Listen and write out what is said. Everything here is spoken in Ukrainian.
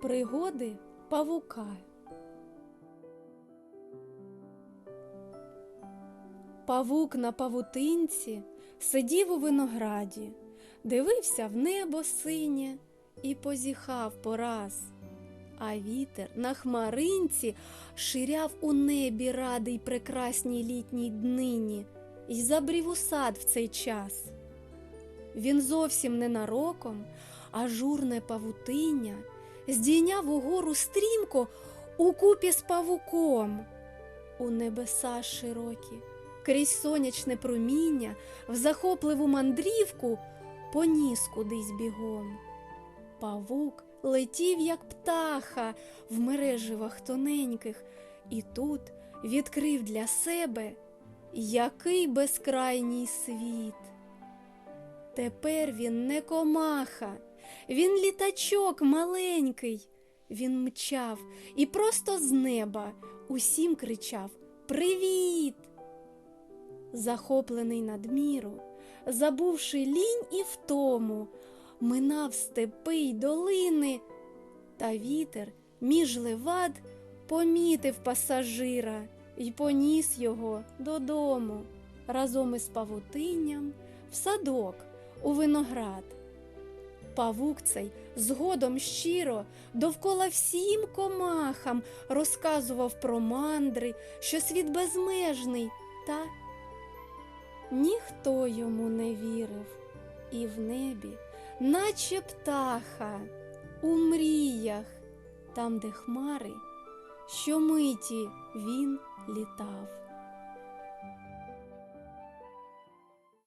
Пригоди павука. Павук на павутинці сидів у винограді, дивився в небо синє і позіхав пораз. А вітер на хмаринці ширяв у небі радий прекрасній літній днині й забрів у сад в цей час. Він зовсім ненароком, а журне павутиння здійняв угору стрімко укупі з павуком. У небеса широкі, крізь сонячне проміння, в захопливу мандрівку поніс кудись бігом. Павук летів, як птаха, в мереживах тоненьких, і тут відкрив для себе який безкрайній світ. Тепер він не комаха, він літачок маленький. Він мчав і просто з неба усім кричав Привіт! Захоплений надміру, забувши лінь і втому, минав степи й долини, та вітер між левад помітив пасажира й поніс його додому разом із павутинням в садок у виноград. Павук цей згодом щиро довкола всім комахам розказував про мандри, що світ безмежний, та ніхто йому не вірив, і в небі, наче птаха, у мріях, там, де хмари, щомиті він літав.